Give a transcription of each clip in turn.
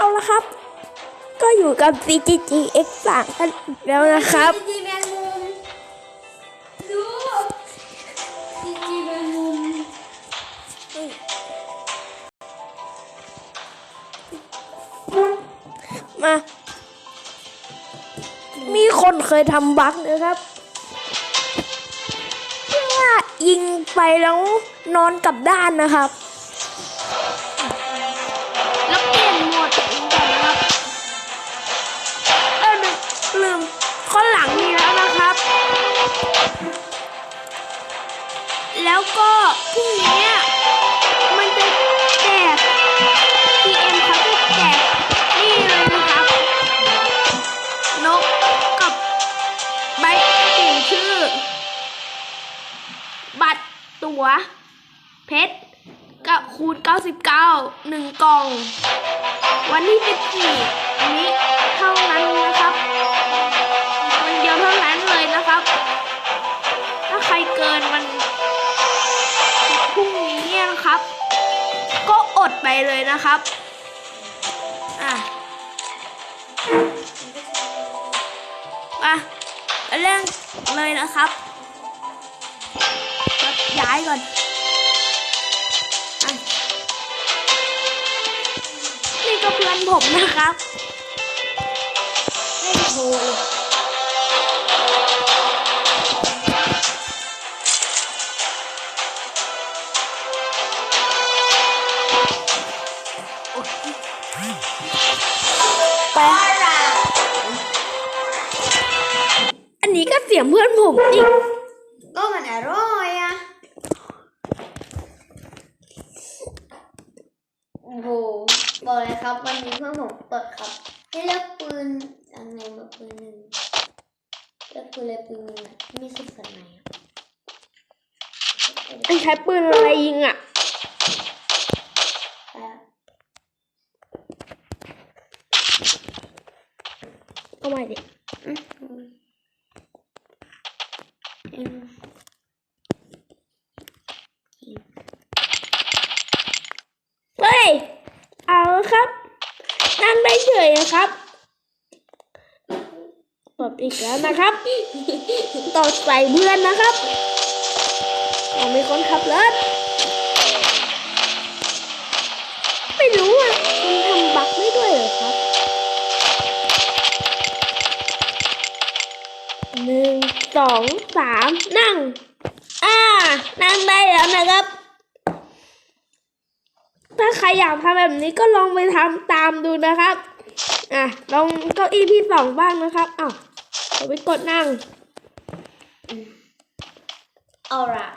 เอาละครับ ก็อยู่กับ CGG X 3กันแล้วนะครับ จีแมงมุมดูจีจีแมงมุมมา มีคนเคยทำบั๊กนะครับที่ว่ายิงไปแล้วนอนกลับด้านนะครับ ว๋วเพชรกับคูณ 99หนึ่งกล่อง วันที่14อันนี้เท่านั้นนะครับวันเดียวเท่านั้นเลยนะครับ ถ้าใครเกินวันพรุ่งนี้เนี่ยนะครับ ก็อดไปเลยนะครับอะมาเรื่องเลยนะครับ ย้ายก่อนอะนี่ก็เพื่อนผมนะครับเล่นโทรเลยโอ๊ยไปอันนี้ก็เสียงเพื่อนผมอีกก็มันอร่อยอะโอ้โห บอกเลยครับ วันนี้เพื่อนผมเปิดครับ ให้เลือกปืนอันไหนมาปืนหนึ่งเลือกปืนเลยปืนหนึ่งอะที่มีสุดสันไหนอะมันใช้ปืนอะไรยิงอะไปอะเอาใหม่ดิอืมอืม เฮ้ย เอาละครับ นั่งได้ เฉยนะครับตบอีกแล้วนะครับตบใส่เพื่อนนะครับเอามีคนขับรถไม่รู้อะมันทำบั๊กไม่ด้วยเหรอครับหนึ่งสองสามนั่งอ่านั่งได้แล้วนะครับ ถ้าใครอยากทำแบบนี้ก็ลองไปทำตามดูนะครับ อะลองเก้าอี้ที่สองบ้างนะครับอ้าวเดี๋ยวไปกดนั่ง เอาละ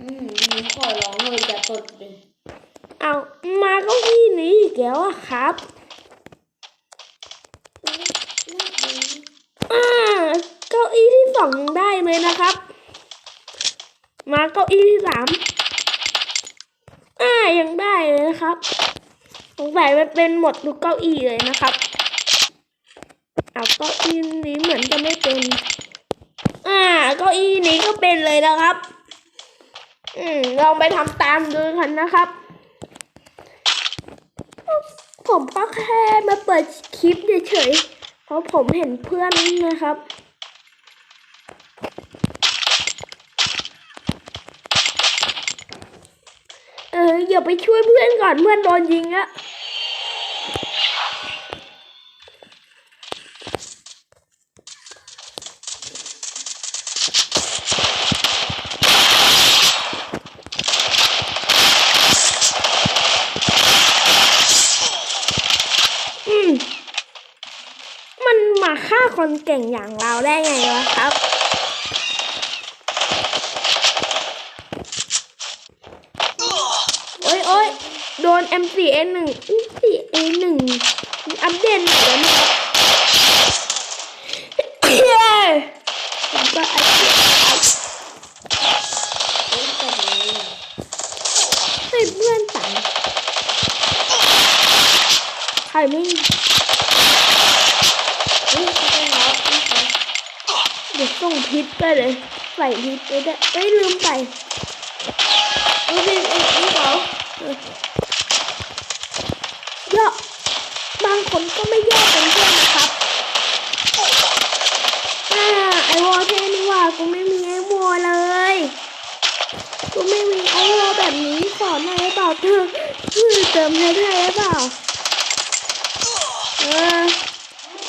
อืมหนูขอร้องเลยจะตดเลยเอามาเก้าอี้นี้อีกแล้วอะครับอ่าเก้าอี้ที่สองยังได้เลยนะครับ มาเก้าอี้ที่สามอ่ายังได้เลยนะครับ สงสัยมันเป็นหมดทุกเก้าอี้เลยนะครับ เอาเก้าอี้นี้เหมือนจะไม่เป็น อ่าเก้าอี้นี้ก็เป็นเลยนะครับ อืมลองไปทำตามดูกันนะครับ ผมก็แค่มาเปิดคลิปเฉยๆ เพราะผมเห็นเพื่อนนะครับเอออย่าไปช่วยเพื่อนก่อนเพื่อนโดนยิงอะ คนเก่งอย่างเราได้ไงวะครับ โอ้ยโอ้ยโดน M4A1 M4A1 อัปเดตแล้วนะครับผมก็อัปเดตครับเอ้ยตดเลยให้เพื่อนตังใครไม่ เฮ้ยเขาเป็นล็อกนะคะ เดี๋ยวส่งพิษ ไปเลยใส่พิษไปได้เอ้ยลืมใส่เฮ้ยเป็นไอ้นี่เขาโยคนก็ไม่แยกเป็นเพื่อนนะครับอ่าไอวอลเท่นี่ว่ากูไม่มีไอวอลเลยกูไม่มีไอวอลแบบนี้สอนหน่อยได้เปล่าเธอเธอเติมเพให้ได้เปล่าเออ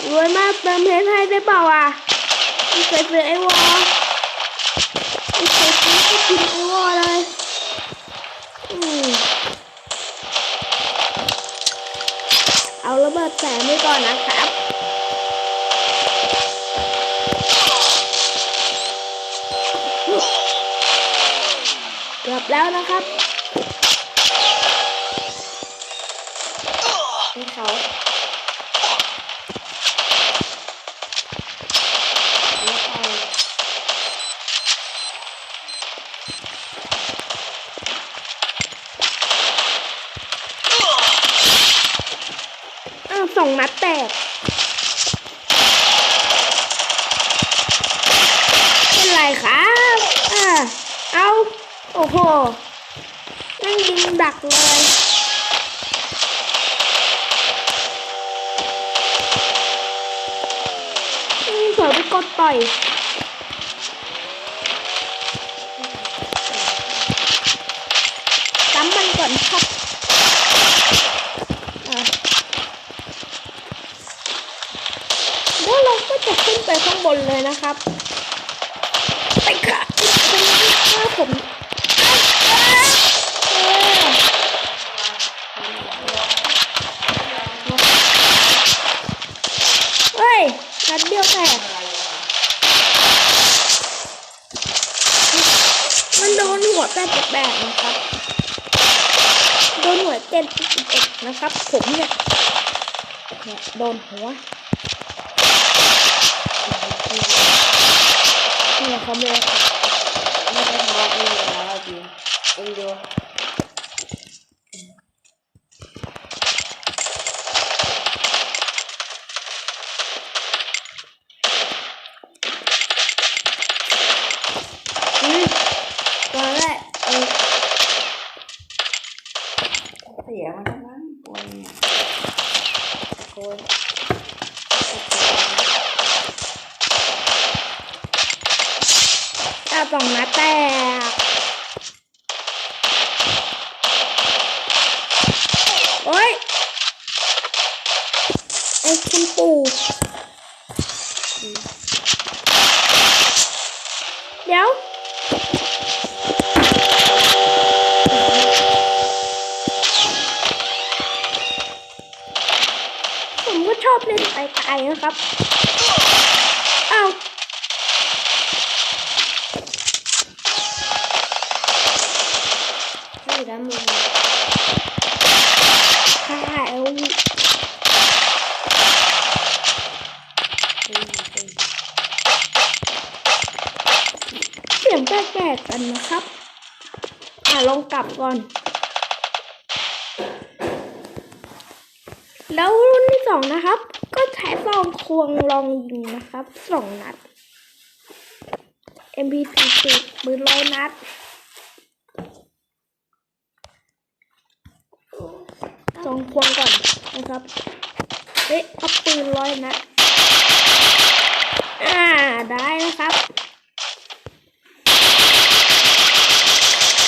รวยมากเติมเพชรให้ได้เปล่าอะไม่เคยซื้อไอวอล ไม่เอก็กินไอวอลเลยเอาระเบิดแสงไว้ก่อนนะครับเกือบแล้วนะครับให้เขาแล้วเอา อ้าวสอ งนัดแตกเป็นไรครับอ่าเอาโอ้โหนั่งยิงดักเลยอืมเผลอไปกดต่อยจำมันก่อนครับอะ แล้วเราก็จะขึ้นไปข้างบนเลยนะครับ ไปค่ะคุณถ้าผมเออเฮ้ยนัดเดียวแตกมันโดนหัวแตกแปลกๆนะครับ โดนหัวเจ็ดสิบเอ็ดนะครับ ผมเนี่ยเนี่ยโดนหัว เนี่ยเขาเลยไม่ได้ทำเองแล้วเราจริงเองดู อืมตัวแรกเออ เสียมันทั้งนั้นคนคน ดาวสองนัดแตกโอ้ยไอ้ คุณปู่เดี๋ยวผมก็ชอบเล่นไกลๆนะครับ อ้าว ให้ด้านมือ ข้าว ตีตี เสียงแปลกๆกันนะครับ อะลองกลับก่อน แล้วรุ่นที่สองนะครับ ก็ใช้ซองควงลองยิงนะครับสองนัด MP40 ปืนร้อยนัดซองควงก่อนนะครับเอ๊ะเอาปืนร้อยนัดอ่าได้นะครับ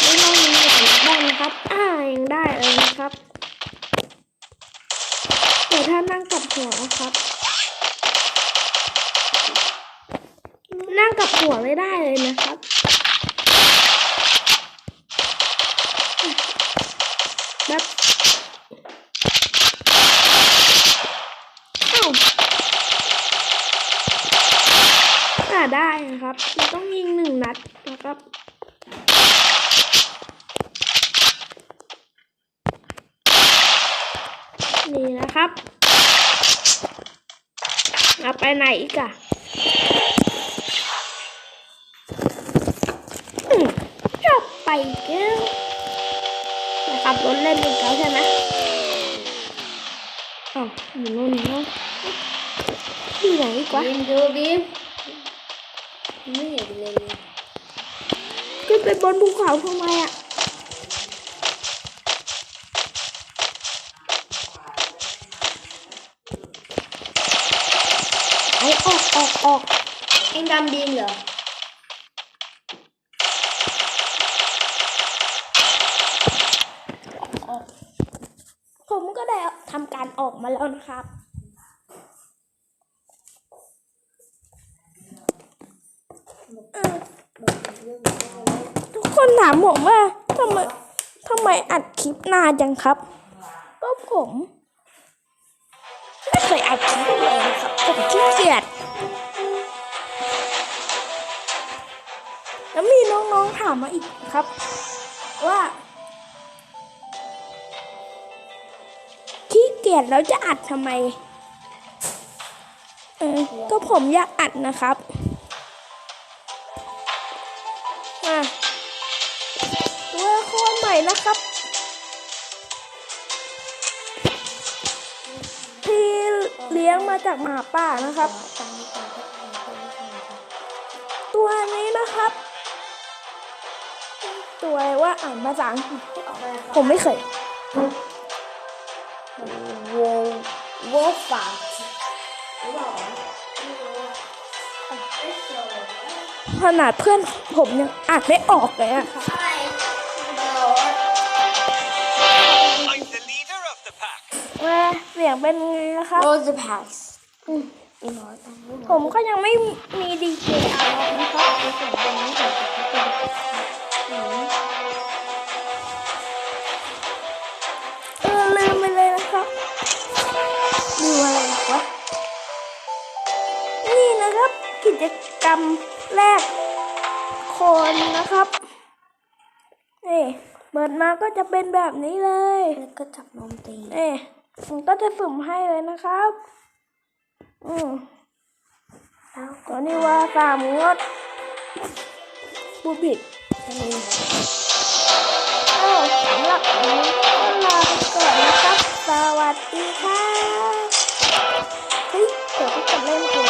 ไม่ต้องมีหลายนัดได้นะครับ อ่า ยังได้เลยนะครับ แต่ถ้านั่งกับหัวนะครับ นั่งกับหัวไม่ได้เลยนะครับ แบบอ้าวอ่า ได้นะครับมันต้องยิงหนึ่งนัดนะครับนี่นะครับเอาไปไหนอีกอะอืมชอบไปเก้วนะครับรถเล่นอีกแล้วใช่ไหมอ๋ออยู่นู่นเนาะที่ไหนอีกวะบีมดูบีม ไม่เห็นเลยขึ้นไปบนภูเขาทำไมอะเอาออกออกออกเอ็งดำดินเหรอผมก็ได้ทำการออกมาแล้วนะครับ เออทุก คนถามผมว่าทำไมทำไมอัดคลิปนานจังครับ ก็ผมไม่เคยอัดคลิปเลยนะครับผมขี้เกียจแล้วมีน้องๆถามมาอีกครับ ว่าขี้เกียจแล้วจะอัดทำไมเออก็ผมอยากอัดนะครับมา เลี้ยงมาจากหมาป่านะครับ ตังค์ก่อนก็ทำตัวไม่ทำครับตัวนี้นะครับ ตัวอะไรว่าอ่านภาษาอังกฤษออกมาครับผมไม่เคยโวโวฟาร์หรือเปล่าวะไม่รู้อะอะไม่เจอขนาดเพื่อนผมยังอ่านไม่ออกเลยอะครับใช่เดี๋ยว I'm the leader of the pack. ว่าเสียงเป็นไงนะครับโรสพาสอีน้อยตังค์ไม่น้อยผมก็ยังไม่มีดีเจอาร์นะครับไปส่งตรงนี้ก่อนจะไปเป็นหนูเออลืมไปเลยนะครับลืมอะไรวะนี่นะครับ กิจกรรมแรกคนนะครับนี่เปิดมาก็จะเป็นแบบนี้เลย แล้วก็จับนมตีเอ๊ะ ผมก็จะสุ่มให้เลยนะครับ อืมตัวนี่ว่าสามงดบูบิดเอ้าสำหรับวันนี้ก็ลาไปก่อนนะครับ สวัสดีค่ะเฮ้ยเดี๋ยวก็จะเล่น